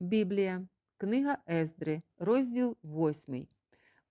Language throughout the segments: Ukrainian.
Біблія, книга Ездри, розділ 8.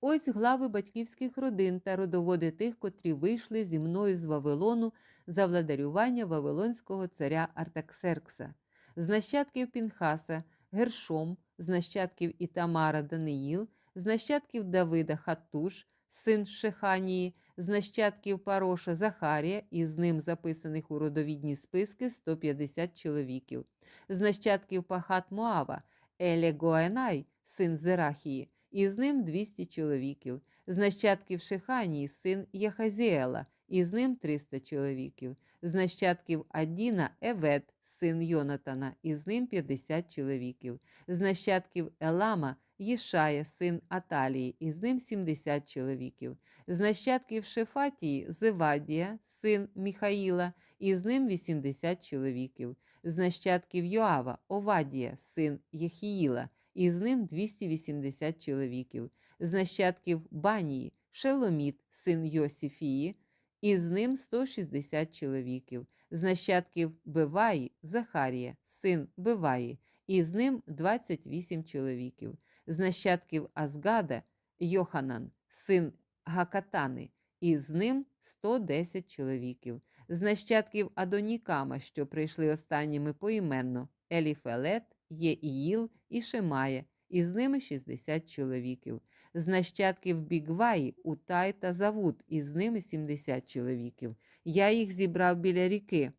Ось глави батьківських родин та родоводи тих, котрі вийшли зі мною з Вавилону за владарювання Вавилонського царя Артаксеркса, з нащадків Пінхаса, Гершом, з нащадків Ітамара Даниїл, з нащадків Давида Хаттуш, син Шеханії, з нащадків Пароша Захарія, і з ним записаних у родовідні списки 150 чоловіків, з нащадків Пахат Моава, Еле Гоенай, син Зерахії, і з ним 200 чоловіків, з нащадків Шеханії, син Яхазіела, і з ним 300 чоловіків, з нащадків Адіна Евет, син Йонатана, і з ним 50 чоловіків, з нащадків Елама Єшая, син Аталії, і з ним 70 чоловіків, з нащадків Шефатії Зевадія, син Міхаїла, і з ним 80 чоловіків, з нащадків Йоава Овадія, син Єхіїла, і з ним 280 чоловіків, з нащадків Банії Шеломіт, син Йосифії, і з ним 160 чоловіків, з нащадків Беваї Захарія, син Беваї, і з ним 28 чоловіків, з нащадків Азгада Йоханан, син Гакатани, і з ним 110 чоловіків, з нащадків Адонікама, що прийшли останніми поіменно Еліфелет, Єіїл і Шемая, і з ними 60 чоловіків, з нащадків Бігваї, Утай та Завут, і з ними 70 чоловіків. Я їх зібрав біля ріки,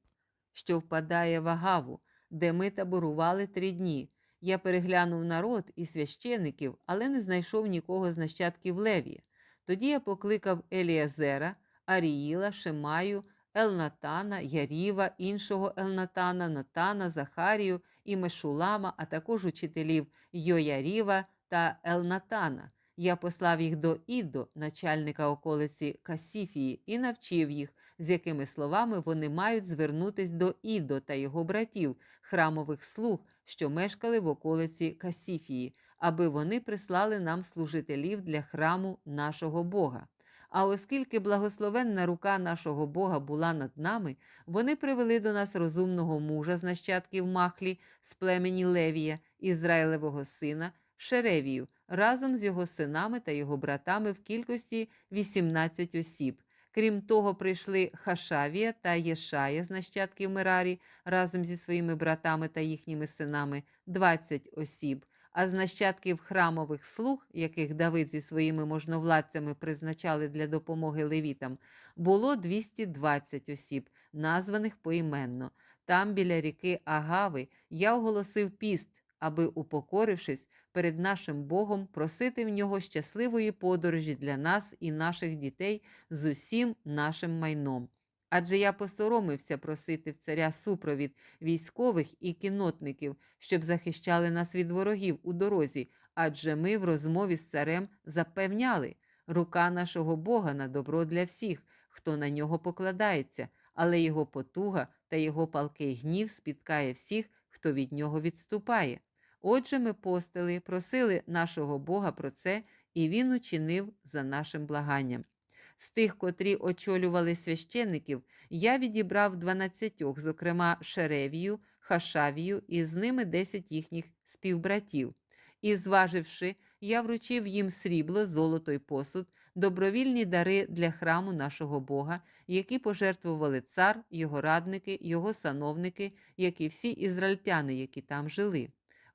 що впадає в Агаву, де ми таборували три дні. Я переглянув народ і священиків, але не знайшов нікого з нащадків Левія. Тоді я покликав Еліазера, Аріїла, Шемаю, Елнатана, Яріва, іншого Елнатана, Натана, Захарію і Мешулама, а також учителів Йояріва та Елнатана. Я послав їх до Ідо, начальника околиці Касіфії, і навчив їх, з якими словами вони мають звернутись до Ідо та його братів, храмових слуг, що мешкали в околиці Касіфії, аби вони прислали нам служителів для храму нашого Бога. А оскільки благословенна рука нашого Бога була над нами, вони привели до нас розумного мужа з нащадків Махлі з племені Левія, Ізраїлевого сина, Шеревію, разом з його синами та його братами в кількості 18 осіб. Крім того, прийшли Хашавія та Єшая з нащадків Мерарі разом зі своїми братами та їхніми синами 20 осіб. А з нащадків храмових слуг, яких Давид зі своїми можновладцями призначали для допомоги левітам, було 220 осіб, названих поіменно. Там, біля ріки Агави, я оголосив піст, аби, упокорившись перед нашим Богом, просити в нього щасливої подорожі для нас і наших дітей з усім нашим майном. Адже я посоромився просити в царя супровід військових і кінотників, щоб захищали нас від ворогів у дорозі, адже ми в розмові з царем запевняли, рука нашого Бога на добро для всіх, хто на нього покладається, але його потуга та його палкий гнів спіткає всіх, хто від нього відступає. Отже, ми постили, просили нашого Бога про це, і він учинив за нашим благанням. З тих, котрі очолювали священників, я відібрав дванадцятьох, зокрема Шеревію, Хашавію, і з ними десять їхніх співбратів. І, зваживши, я вручив їм срібло, золото й посуд, добровільні дари для храму нашого Бога, які пожертвували цар, його радники, його сановники, як і всі ізраїльтяни, які там жили.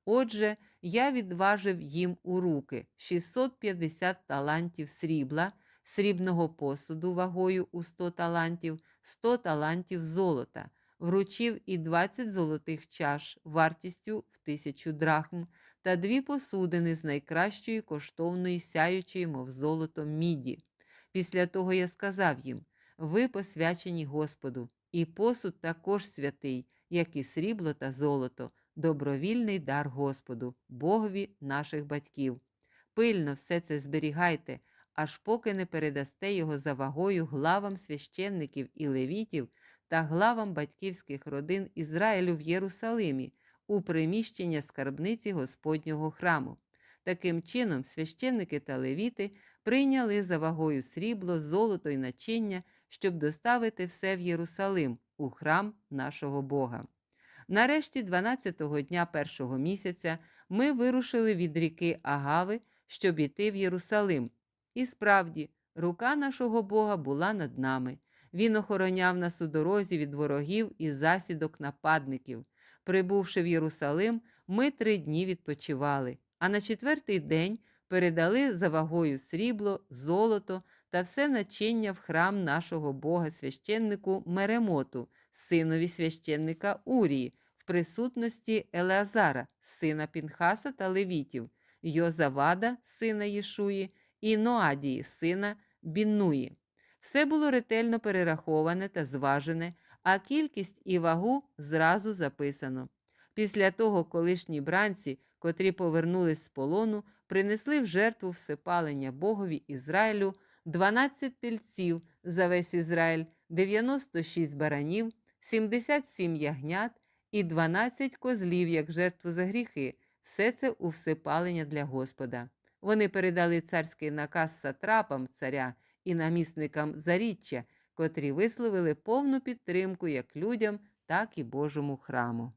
Отже, я відважив їм у руки 650 талантів срібла, срібного посуду вагою у 100 талантів, 100 талантів золота, вручив і 20 золотих чаш вартістю в тисячу драхм та дві посудини з найкращої коштовної сяючої, мов золото, міді. Після того я сказав їм: ви посвячені Господу, і посуд також святий, як і срібло та золото, добровільний дар Господу, Богові наших батьків. Пильно все це зберігайте, аж поки не передасте його за вагою главам священників і левітів та главам батьківських родин Ізраїлю в Єрусалимі у приміщення скарбниці Господнього храму. Таким чином, священники та левіти прийняли за вагою срібло, золото й начиння, щоб доставити все в Єрусалим, у храм нашого Бога. Нарешті, 12-го дня першого місяця, ми вирушили від ріки Агави, щоб іти в Єрусалим. І справді, рука нашого Бога була над нами. Він охороняв нас у дорозі від ворогів і засідок нападників. Прибувши в Єрусалим, ми три дні відпочивали, а на четвертий день передали за вагою срібло, золото та все начиння в храм нашого Бога священнику Меремоту, синові священника Урії, в присутності Елеазара, сина Пінхаса та Левітів, Йозавада, сина Єшуї, і Ноадії, сина Біннуї. Все було ретельно перераховане та зважене, а кількість і вагу зразу записано. Після того колишні бранці, котрі повернулись з полону, принесли в жертву всепалення Богові Ізраїлю 12 тельців за весь Ізраїль, 96 баранів, 77 ягнят і 12 козлів як жертву за гріхи. Все це у всепалення для Господа. Вони передали царський наказ сатрапам царя і намісникам заріччя, котрі висловили повну підтримку як людям, так і Божому храму.